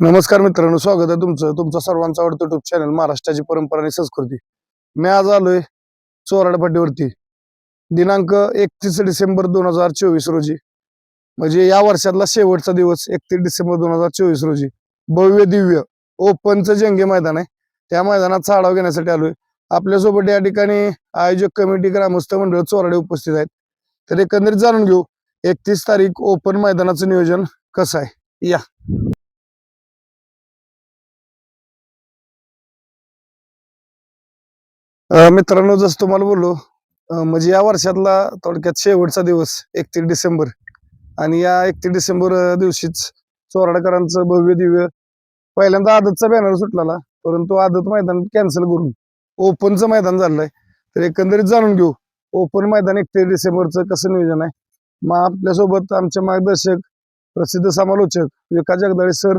नमस्कार मित्रांनो स्वागत आहे तुमचं. तुमचा सर्वांचा आवडतं युट्यूब चॅनल महाराष्ट्राची परंपरा आणि संस्कृती. मी आज आलोय चोराडपाटीवरती दिनांक एकतीस डिसेंबर दोन हजार चोवीस रोजी. म्हणजे या वर्षातला शेवटचा दिवस एकतीस डिसेंबर दोन हजार चोवीस रोजी. भव्य दिव्य ओपनचं जंगे मैदान आहे. त्या मैदानाचा आढावा घेण्यासाठी आलोय. आपल्यासोबत या ठिकाणी आयोजक कमिटी ग्रामस्थ मंडळ चोराडे उपस्थित आहेत. तर एकंदरीत जाणून घेऊ एकतीस तारीख ओपन मैदानाचं नियोजन कसं आहे? या. मित्रांनो जसं तुम्हाला बोललो म्हणजे या वर्षातला थोडक्यात शेवटचा दिवस एकतीस डिसेंबर. आणि या एकतीस डिसेंबर दिवशीच चोराडकरांचं भव्य दिव्य पहिल्यांदा आदतचा बॅनर सुटलाला परंतु आदत मैदान कॅन्सल करून ओपनचं मैदान झालंय. तर एकंदरीत जाणून घेऊ ओपन मैदान एकतीस डिसेंबरचं कसं नियोजन आहे? मग आपल्यासोबत आमचे मार्गदर्शक प्रसिद्ध समालोचक विकास जगदाळे सर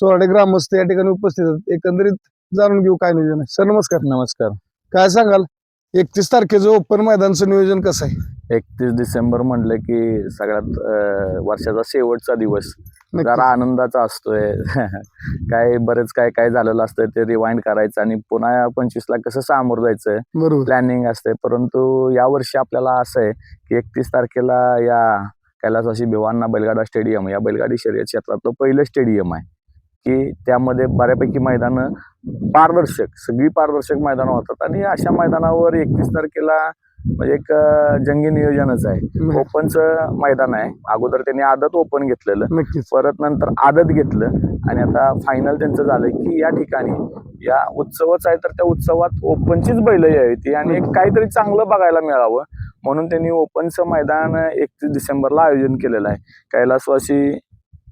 चोराडे ग्रामस्थ या ठिकाणी उपस्थित आहेत. एकंदरीत जाणून घेऊ काय नियोजन आहे. सर नमस्कार. नमस्कार. काय सांगाल? एकतीस तारखेचं ओपन मैदानचं नियोजन कसं आहे? एकतीस डिसेंबर म्हटलं की सगळ्यात वर्षाचा शेवटचा दिवस. जरा आनंदाचा असतोय. काय बरेच काय काय झालेलं असतंय ते रिवाइंड करायचं आणि पुन्हा पंचवीसला कसं सामोरं जायचंय बरोबर. प्लॅनिंग असते परंतु या वर्षी आपल्याला असं आहे की एकतीस तारखेला या कैलासवासी भिवांना बैलगाडा स्टेडियम या बैलगाडी शर्यत क्षेत्रातलं पहिलं स्टेडियम आहे. की त्यामध्ये बऱ्यापैकी मैदानं पारदर्शक सगळी पारदर्शक मैदानं होतात. आणि अशा मैदानावर एकतीस तारखेला म्हणजे एक जंगी नियोजनच आहे. ओपनचं मैदान आहे. अगोदर त्यांनी आदत ओपन घेतलेलं. परत नंतर आदत घेतलं. आणि आता फायनल त्यांचं झालं की या ठिकाणी या उत्सवच आहे तर त्या उत्सवात ओपनचीच बैल यावी ती आणि एक काहीतरी चांगलं बघायला मिळावं. म्हणून त्यांनी ओपनचं मैदान एकतीस डिसेंबरला आयोजन केलेलं आहे. कैलासवासी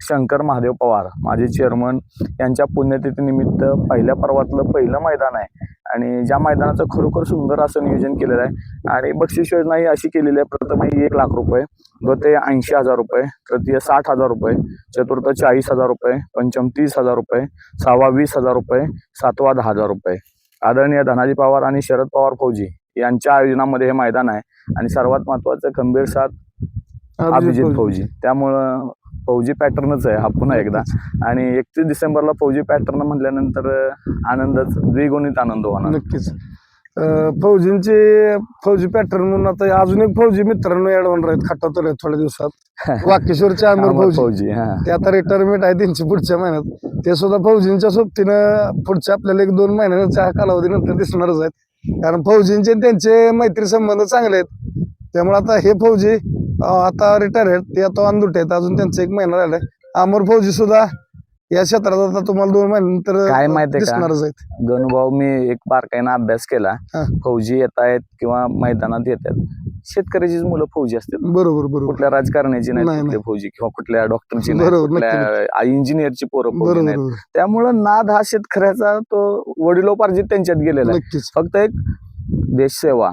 शंकर महादेव पवार माजी चेअरमन यांच्या पुण्यतिथीनिमित्त पहिल्या पर्वातलं पहिलं मैदान आहे. आणि ज्या मैदानाचं खरोखर सुंदर असं नियोजन केलेलं आहे. आणि बक्षीस योजना ही अशी केलेली आहे प्रथम ही एक लाख रुपये द्वितीय ऐंशी हजार रुपये तृतीय साठ हजार रुपये चतुर्थ चाळीस हजार रुपये पंचम तीस हजार रुपये सहावा वीस हजार रुपये सातवा दहा हजार रुपये. आदरणीय धनाजी पवार आणि शरद पवार फौजी यांच्या आयोजनामध्ये हे मैदान आहे. आणि सर्वात महत्वाचं खंबीर साथ अभिजित फौजी. त्यामुळं फौजी पॅटर्नच आहे हा पुन्हा एकदा. आणि एकतीस डिसेंबरला फौजी पॅटर्न म्हटल्यानंतर आनंदच द्विगुणित आनंद होणार. नक्कीच. फौजींचे फौजी पॅटर्न म्हणून आता अजून एक फौजी मित्रांनो आहेत. खटावतर आहेत थोड्या दिवसात. वाकेश्वरचे आमिर अमर फौजी. हा. ते आता रिटायरमेंट आहे त्यांची पुढच्या महिन्यात. ते सुद्धा फौजींच्या सोबतीनं पुढच्या आपल्याला एक दोन महिन्याच्या कालावधीनंतर दिसणारच आहेत. कारण फौजींचे त्यांचे मैत्री संबंध चांगले आहेत. त्यामुळे आता हे फौजी आता रिटायर आहेत. ते आता अंदुटे आहेत. अजून त्यांचा एक महिना राहिलाय अमर फौजी सुद्धा या क्षेत्रात आता तुम्हाला दोन महिन्यानंतर काय माहितीये का? दिसणारच आहेत. गणभाऊ मी एक बारकाईनं अभ्यास केला. हा. फौजी येत आहेत किंवा मैदानात येत आहेत. शेतकऱ्याचीच मुलं फौजी असतात बरोबर बरोबर. कुठल्या राजकारण्याची नाही फौजी किंवा कुठल्या डॉक्टरची नाही बरोबर, कुठल्या इंजिनियरची पोरं फौजी बरोबर नाहीत. बरोबर. त्यामुळं नाद हा शेतकऱ्याचा तो वडिलोपार्जित त्यांच्यात गेलेला आहे. नक्कीच. फक्त एक देशसेवा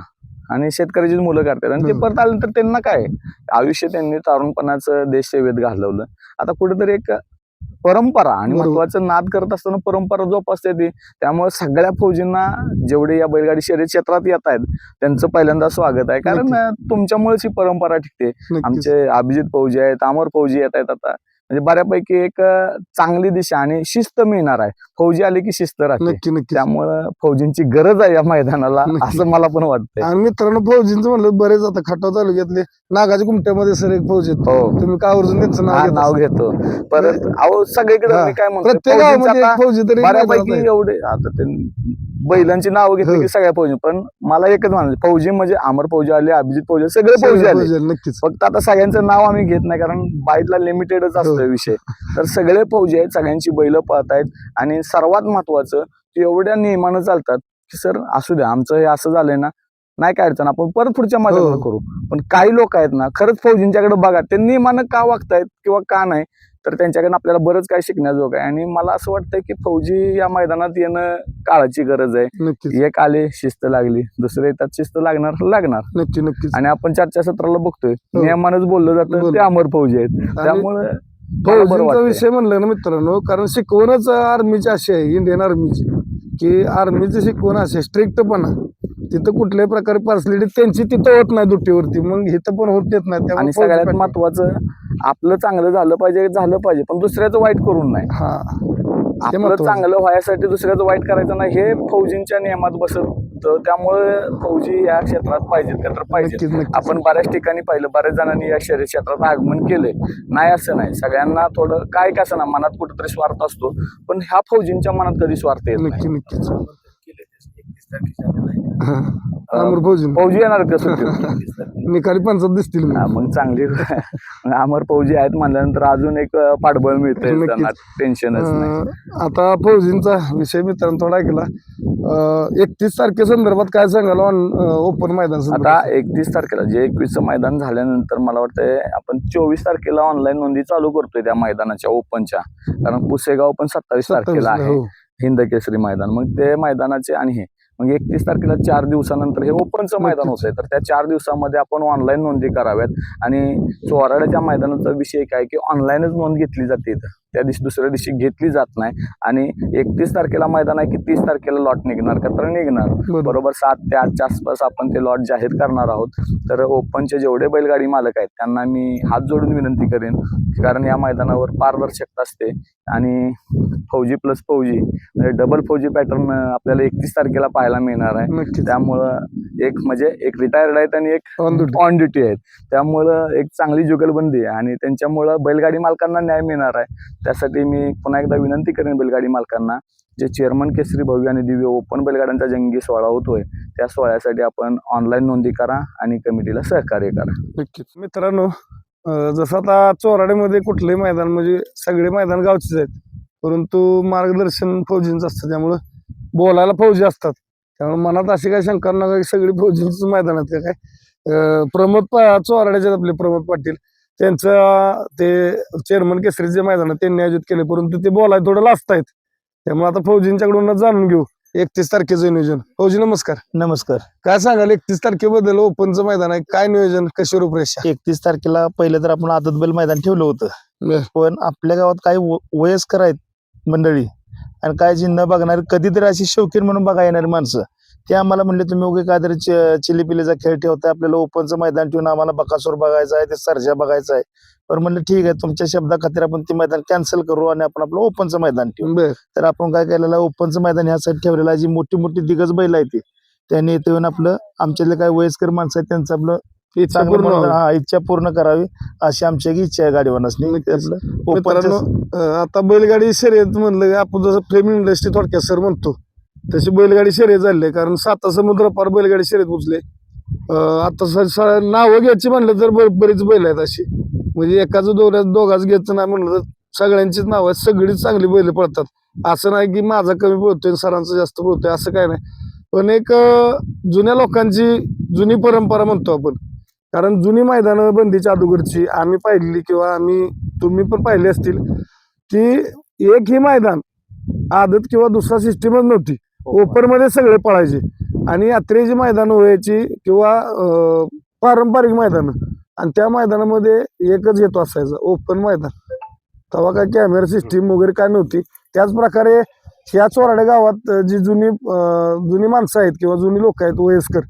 आणि शेतकऱ्याचीच मुलं करतात आणि ते. परत आल्यानंतर त्यांना काय? आयुष्य त्यांनी तारुणपणाचं देशसेवेत घालवलं. आता कुठेतरी एक परंपरा आणि. महत्वाचं नाद करत असताना परंपरा जोपासते ती. त्यामुळे सगळ्या फौजींना जेवढे या बैलगाडी शर्यत क्षेत्रात येत आहेत त्यांचं पहिल्यांदा स्वागत आहे. कारण तुमच्यामुळेच ही परंपरा टिकते. आमचे अभिजित फौजी आहेत अमर फौजी येत आहेत आता. म्हणजे बऱ्यापैकी एक चांगली दिशा आणि शिस्त मिळणार आहे. फौजी आली की शिस्त राहते. त्यामुळं फौजींची गरज आहे या मैदानाला. असं मला पण वाटतंय. आणि मित्रांनो फौजींचं म्हणलं बरेच आता खटाव तालुक्यातले नागाच्या गुमट्यामध्ये सर एक फौजी आहेत. हो. तुम्ही का आवर्जून त्यांचं नाव घेता? परत अहो सगळीकडे. मी काय म्हणतो प्रत्येक फौजी तरी बऱ्यापैकी. एवढे आता ते बैलांची नावं घेतली हो. की सगळ्या फौजी पण मला एकच म्हणायचं फौजी म्हणजे अमर फौजी आले अभिजित फौजी सगळे फौजी सगळे आले फौजी आले, नक्कीच. फक्त आता सगळ्यांचं नाव आम्ही घेत नाही कारण बाईटला लिमिटेडच असतो. हो. विषय. तर सगळे फौजी आहेत सगळ्यांची बैल पळत आहेत आणि सर्वात महत्वाचं ते एवढ्या नियमानं चालतात की सर असू द्या आमचं हे असं झालंय ना नाही काय अडचण आपण परत पुढच्या मैदानाला हो. करू. पण काही लोक आहेत ना खरंच फौजींच्याकडे बघा ते नियमानं का वागतायत किंवा का नाही तर त्यांच्याकडे आपल्याला बरंच काय शिकण्याजोग आहे. आणि मला असं वाटतंय की फौजी या मैदानात येणं काळाची गरज आहे. एक आले शिस्त लागली दुसरे येतात शिस्त लागणार लागणार. नक्की नक्कीच. आणि आपण चर्चासत्राला बघतोय. हो. नियमानच बोललं जातं. ते अमर फौजी आहेत. आणि त्यामुळे फौजींचा विषय म्हणलं ना मित्रांनो कारण शिकवणच आर्मीची अशी आहे इंडियन आर्मीची. की आर्मीची शिकवण अशी स्ट्रिक्टपणा तिथं कुठल्याही प्रकारे पर्सनॅलिटी त्यांची तिथं होत नाही दुट्टीवरती मग इथं पण होत देत नाही आणि सगळ्यात महत्वाचं आपलं चांगलं झालं पाहिजे झालं पाहिजे पण दुसऱ्याचं वाईट करून नाही. हा. आपलं महत्वाचं. चांगलं व्हायसाठी दुसऱ्याचं वाईट करायचं नाही हे फौजींच्या नियमात बसत त्यामुळे फौजी या क्षेत्रात पाहिजेत का? तर नक्कीच आपण बऱ्याच ठिकाणी पाहिलं बऱ्याच जणांनी या शहरी क्षेत्रात आगमन केले नाही असं नाही. सगळ्यांना थोडं काय का असं ना मनात कुठेतरी स्वार्थ असतो. पण ह्या फौजींच्या मनात कधी स्वार्थ येत नक्की नक्कीच. अमर फौजी. फौजी येणार का सुट्टीवर? निकाली पंचायत दिसतील मग. चांगली अमर फौजी आहेत म्हणल्यानंतर अजून एक पाठबळ. त्यांना टेन्शनच नाही. आता फौजींचा विषय मित्रांनो थोडा ऐकला एकतीस तारखेसंदर्भात काय सांगाल ऑन ओपन मैदान आता संदर्भात? एकतीस तारखेला जे एकवीसचं मैदान झाल्यानंतर मला वाटतंय आपण चोवीस तारखेला ऑनलाईन नोंदी चालू करतोय त्या मैदानाच्या ओपनच्या कारण पुसेगाव पण सत्तावीस तारखेला आहे. हो. हिंद केसरी मैदान. मग ते मैदानाचे आणि हे. मग एकतीस तारखेला चार दिवसानंतर हे ओपनचं मैदान. होतंय. तर त्या चार दिवसामध्ये आपण ऑनलाईन नोंदी कराव्यात. आणि चोराड्याच्या मैदानाचा विषय काय की ऑनलाईनच नोंद घेतली जाते इथं. त्या दिवशी दुसऱ्या दिवशी घेतली जात नाही. आणि एकतीस तारखेला मैदान आहे की तीस तारखेला लॉट निघणार का तर निघणार. बरोबर. सात ते आठच्या आसपास आपण ते लॉट जाहीर करणार आहोत. तर ओपनचे जेवढे बैलगाडी मालक आहेत त्यांना मी हात जोडून विनंती करेन कारण या मैदानावर पारदर्शकता असते. आणि फौजी प्लस फौजी म्हणजे डबल फौजी पॅटर्न आपल्याला एकतीस तारखेला पाहायला मिळणार आहे. त्यामुळं एक म्हणजे एक रिटायर्ड आहेत आणि एक ऑन ड्युटी आहेत. त्यामुळं एक चांगली जुगलबंदी आहे आणि त्यांच्यामुळं बैलगाडी मालकांना न्याय मिळणार आहे. त्यासाठी मी पुन्हा एकदा विनंती करेन बैलगाडी मालकांना जे चेअरमन केसरी भव्य आणि दिव्य ओपन बैलगाड्यांचा जंगी सोहळा होतोय त्या सोहळ्यासाठी आपण ऑनलाईन नोंदी करा आणि कमिटीला सहकार्य करा. नक्कीच. मित्रांनो जसं आता चोराड्यामध्ये कुठलंही मैदान म्हणजे सगळे मैदान गावचेच आहेत परंतु मार्गदर्शन फौजींचं असतं त्यामुळं बोलायला फौजी असतात. त्यामुळे मनात अशी काही शंका नका की सगळी फौजींच मैदान आहेत का काय प्रमोद पा चोराड्याचे आपले प्रमोद पाटील. त्यांचं ते चेअरमन केसरीचे मैदान त्यांनी आयोजित केले परंतु ते बोलायला थोडं लाजत आहेत. त्यामुळे आता फौजींच्याकडूनच जाणून घेऊ. एकतीस तारखेचं नियोजन. फौजी नमस्कार. नमस्कार. काय सांगाल एकतीस तारखेबद्दल ओपनचं मैदान आहे. काय नियोजन? कशी रूपरेषा एकतीस तारखेला पहिले तर आपण आदतबेल मैदान ठेवलं होतं. पण आपल्या गावात काही वयस्कर आहेत मंडळी. आणि काय जी न बघणारी कधीतरी अशी शौकीन म्हणून बघा येणारी माणसं. ते आम्हाला म्हणले तुम्ही उगे काहीतरी चि- चिलीपिलीचा खेळ ठेवताय? आपल्याला ओपनचं मैदान ठेवून आम्हाला बकासूर बघायचं आहे ते सर्जा बघायचं आहे. पण म्हणलं ठीक आहे तुमच्या शब्दा खातीर आपण ते मैदान कॅन्सल करू आणि आपण आपलं ओपनचं मैदान ठेवू. तर आपण काय केलेलं ओपनचं मैदान ह्यासाठी ठेवलेलं जी मोठी मोठी दिग्गज बैल आहे ती. त्यांनी इथे येऊन आपलं आमच्यातले काही वयस्कर माणसं आहेत त्यांचं आपलं इच्छा पूर्ण व्हावी. हा इच्छा पूर्ण करावी अशी आमची एक इच्छा आहे गाडीवानासनी नक्कीच. आपलं मित्रांनो ओपनचं अं, आता बैलगाडी शर्यत म्हणलं की आपण जसं फिल्म इंडस्ट्री थोडक्यात सर म्हणतो तशी बैलगाडी शर्यत झाली. आहे कारण साता समुद्र पार बैलगाडी शर्यत पोचले आता स- स- नावं घ्यायची म्हणलं तर बरीच बैल आहेत अशी. म्हणजे एकाच दोघाच दोघाच घ्यायचं नाही म्हणलं तर सगळ्यांचीच नावं आहेत. सगळीच चांगली बैल पळतात. असं नाही की माझा कमी पळतोय सरांचा जास्त पळतोय असं काय नाही. पण एक अं, जुन्या लोकांची जुनी परंपरा म्हणतो आपण. कारण जुनी मैदानं बंदीच्या अगोदरची आम्ही पाहिलेली किंवा आम्ही तुम्ही पण पाहिले असतील की एक ही मैदान आदत किंवा दुसरा सिस्टीमच नव्हती. ओपनमध्ये सगळे पळायचे. आणि यात्रेची मैदान व्हायची किंवा पारंपरिक मैदान. आणि त्या मैदानामध्ये एकच येतो असायचं ओपन मैदान. तेव्हा काय कॅमेरा सिस्टीम वगैरे काय नव्हती. त्याच प्रकारे ह्या चोराड्या गावात जी जुनी जुनी माणसं आहेत किंवा जुनी लोक आहेत वयस्कर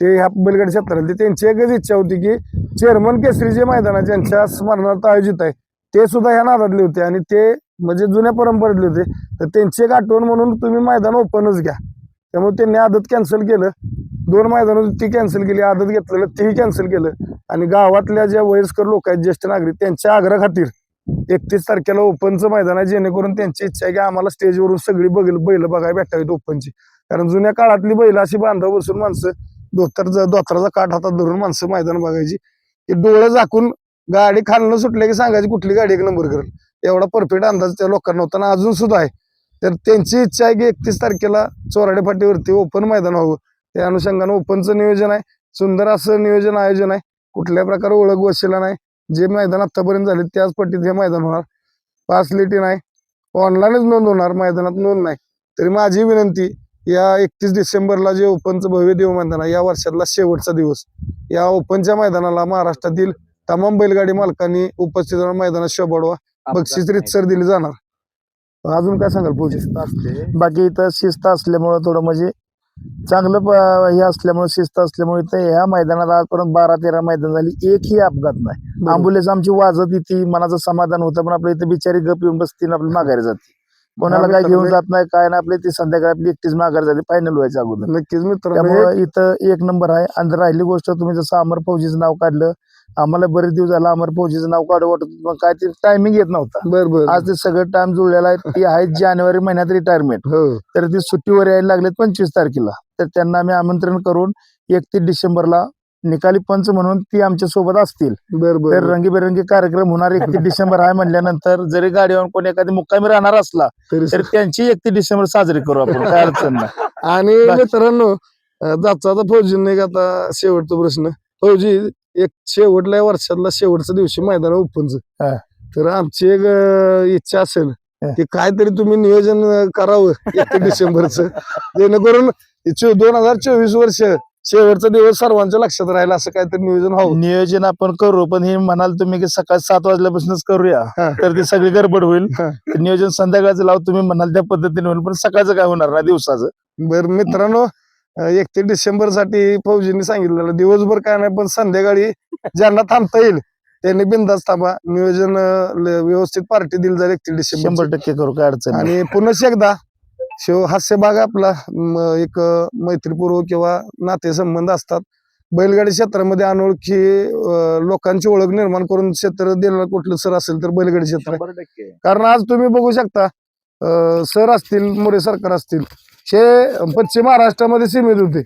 ते ह्या बैलगाडी क्षेत्रातले त्यांची एकच इच्छा होती की चेअरमन केसरी जे मैदान आहे ज्यांच्या स्मरणार्थ आयोजित आहे ते सुद्धा ह्या नादातले होते आणि ते म्हणजे जुन्या परंपरेतले होते. तर त्यांची एक आठवण म्हणून तुम्ही मैदान ओपनच घ्या. त्यामुळे त्यांनी आदत कॅन्सल केलं. दोन मैदान ती कॅन्सल केली आदत घेतलेलं तेही कॅन्सल केलं. आणि गावातल्या ज्या वयस्कर लोक आहेत ज्येष्ठ नागरिक त्यांच्या आग्रह खातीर एकतीस तारखेला ओपनचं मैदान आहे. जेणेकरून त्यांची इच्छा आहे की आम्हाला स्टेजवरून सगळी बघेल बैल बघायला भेटावीत ओपनची. कारण जुन्या काळातली बैल अशी बांधव बसून माणसं धोतर धोत्राचा काठ हातात धरून माणसं मैदान बघायची. की डोळं झाकून गाडी खालनं सुटले की सांगायची कुठली गाडी एक नंबर करेल? एवढा परफेक्ट अंदाज त्या लोकांना होता. आणि अजून सुद्धा आहे. तर त्यांची इच्छा आहे की एकतीस तारखेला चोराडे फाटीवरती ओपन मैदान व्हावं. त्या अनुषंगानं ओपनचं नियोजन आहे. सुंदर असं नियोजन आयोजन आहे. कुठल्या प्रकारे ओळख वशिला नाही जे मैदान आतापर्यंत झाले त्याच पट्टीत हे मैदान होणार. पाच लिटी नाही. ऑनलाईनच नोंद होणार. मैदानात नोंद नाही. तरी माझी विनंती या एकतीस डिसेंबरला जे ओपनचं भव्य देव मैदान आहे या वर्षातला शेवटचा दिवस. या ओपनच्या मैदानाला महाराष्ट्रातील तमाम बैलगाडी मालकांनी उपस्थित राहून मैदानात शोभाडवा बक्षीस रीतसर दिली जाणार. अजून काय सांगाल पूजे? बाकी इथं शिस्त असल्यामुळं थोडं म्हणजे चांगलं हे असल्यामुळे शिस्त असल्यामुळे इथं ह्या मैदानात आजपर्यंत बारा तेरा मैदान झाली. एकही अपघात नाही. अँब्युलन्स आमची वाजत येते मनाचं समाधान होतं पण आपल्या इथे बिचारी गप येऊन बसते आणि आपली माघारी जाते. कोणाला काय घेऊन जात नाही काय नाही आपली ती संध्याकाळी आपली एकटीच माघार झाली फायनल व्हायचं अगोदर. नक्कीच त्यामुळे इथं एक नंबर आहे आणि राहिली गोष्ट तुम्ही जसं अमर फौजीचं नाव काढलं आम्हाला बरेच दिवस झाला अमर फौजीचं नाव काढू वाटत होतं, पण काय ते टायमिंग येत नव्हता. बर बर. आज ते सगळं टाइम जुळलेला आहे ती आहे जानेवारी महिन्यात रिटायरमेंट हो. तर ती सुट्टीवर यायला लागलेत पंचवीस तारखेला. तर त्यांना आम्ही आमंत्रण करून एकतीस डिसेंबरला निकाली पंच म्हणून ती आमच्यासोबत असतील. बर बर. तर रंगीबेरंगी कार्यक्रम होणार एकतीस डिसेंबर आहे म्हणल्यानंतर जरी गाडीवर कोणी एखादी मुक्कामी राहणार असला तरी तर त्यांची एकतीस डिसेंबर साजरी करू आपण काय अडचण नाही. आणि बाकी- मित्रांनो जाता आता फौजीने एक आता शेवटचा प्रश्न. फौजी एक शेवटल्या वर्षातला शेवटच्या दिवशी मैदान ओपनच हा. तर आमची एक अं, इच्छा असेल हा. की काहीतरी तुम्ही नियोजन अं, करावं एकतीस डिसेंबरचं. जेणेकरून दोन हजार चोवीस वर्ष शेवटचा दिवस सर्वांच्या लक्षात राहील असं काहीतरी नियोजन व्हावं नियोजन आपण करू पण हे म्हणाल तुम्ही की सकाळी सात वाजल्यापासूनच करूया हा. तर ती सगळी गडबड होईल हा. ते नियोजन संध्याकाळचं लावू तुम्ही म्हणाल त्या पद्धतीने होईल पण सकाळचं काय होणार ना दिवसाचं बर मित्रांनो एकतीस डिसेंबरसाठी फौजींनी सांगितलेलं दिवसभर काय नाही पण संध्याकाळी ज्यांना थांबता येईल त्यांनी बिंदास थांबा नियोजन अं, ल- व्यवस्थित पार्टी दिली जाईल एकतीस डिसेंबर शंभर टक्के करू काय अडचण नाही. आणि पुन्हा एकदा शिव हास्यभाग आपला. एक मैत्रीपूर्व किंवा नातेसंबंध असतात. बैलगाडी क्षेत्रामध्ये अनोळखी लोकांची ओळख निर्माण करून क्षेत्र दिलं कुठलं सर असेल तर बैलगाडी क्षेत्र कारण आज तुम्ही बघू शकता सर असतील मोरे सरकार असतील हे पश्चिम महाराष्ट्रामध्ये सीमित होते.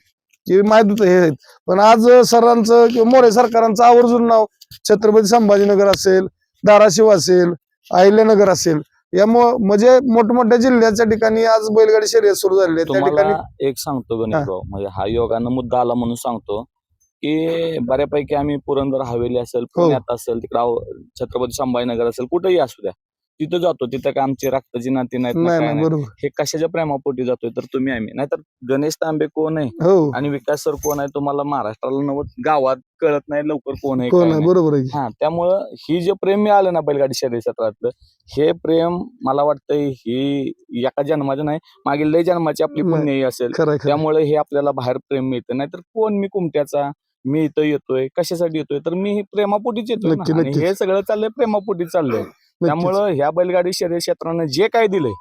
की माहीत होतं हे. पण आज सरांचं किंवा मोरे सरकारांचं आवर्जून नाव छत्रपती संभाजीनगर असेल धाराशिव असेल अहिल्यानगर असेल या मो- म्हणजे मोठमोठ्या जिल्ह्याच्या ठिकाणी आज बैलगाडी शर्यत सुरू झालेली आहे. त्या तुम्हाला ठिकाणी एक सांगतो गणेशभाऊ म्हणजे हा योगानं मुद्दा आला म्हणून सांगतो की बऱ्यापैकी आम्ही पुरंदर हवेली असेल हो. पुण्यात असेल तिकडं छत्रपती संभाजीनगर असेल कुठेही असू द्या. तिथं जातो तिथं काय आमची रक्ताची नाती नाहीत ना नाही काय नाही नाही. बरोबर हे कशाच्या प्रेमापोटी जातोय तर तुम्ही आम्ही नाहीतर गणेश तांबे कोण आहे हो आणि विकास सर कोण आहे तुम्हाला महाराष्ट्राला नवत गावात कळत नाही लवकर कोण आहे कोण काय आहे नाही. बरोबर आहे की. हा त्यामुळं ही जे प्रेम मिळालं ना बैलगाडी शर्यत क्षेत्रातलं हे प्रेम मला वाटतंय ही एका जन्माचं नाही मागील लय जन्माची आपली नाही. पुण्यही असेल खरं आहे, खरं आहे. त्यामुळे हे आपल्याला बाहेर प्रेम मिळतं नाहीतर कोण मी कुमट्याचा मी इथं येतोय कशासाठी येतोय तर मी हे प्रेमापोटीच येतोय ना. नक्की, आणि नक्कीच. हे सगळं चाललंय प्रेमापोटी चाललंय. त्यामुळं ह्या बैलगाडी शर्यत क्षेत्रानं जे काय दिलंय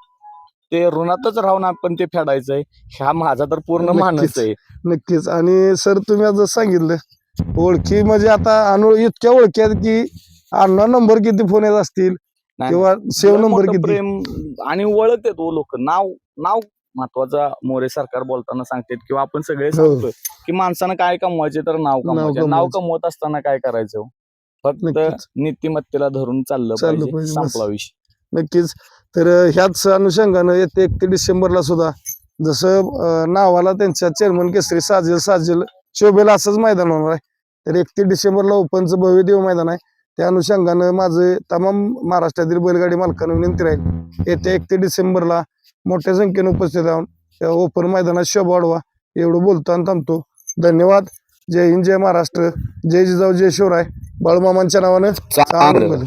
ते ऋणातच राहून आपण ते फेडायचंय. ह्या माझा तर पूर्ण. मानस आहे. नक्कीच. आणि सर तुम्ही आज सांगितलं ओळखी म्हणजे आता अनु इतक्या ओळखी आहेत की अण्णा नंबर किती फोन येत असतील किंवा सेव नंबर किती? प्रेम आणि ओळखतात तो लोक. नाव नाव महत्त्वाचा मोरे सरकार बोलताना सांगतात किंवा आपण सगळे हो. सांगतोय की माणसानं काय कमवायचे तर नाव कमवायचे. नाव. कमवत असताना काय करायचं फक्त नक्कीच. नीतिमत्तेला धरून चाललं चाललं पाहिजे. संपला विषय. नक्कीच. तर ह्याच अनुषंगानं येते एकतीस डिसेंबरला सुद्धा जसं अं, नावाला त्यांच्या चेअरमन केसरी साजेल साजेल शोभेल असंच मैदान होणार आहे. तर एकतीस डिसेंबरला ओपनचं भव्य देव मैदान आहे. त्या अनुषंगानं माझे तमाम महाराष्ट्रातील बैलगाडी मालकांना विनंती राहील. येत्या एकतीस डिसेंबरला मोठ्या संख्येने उपस्थित राहून ओपन मैदानात शोभा वाढवा एवढं बोलतो आणि थांबतो. धन्यवाद. जय हिंद जय महाराष्ट्र. जय जिजाऊ जय शिवराय. बाळूमामांच्या नावानं चांगलं.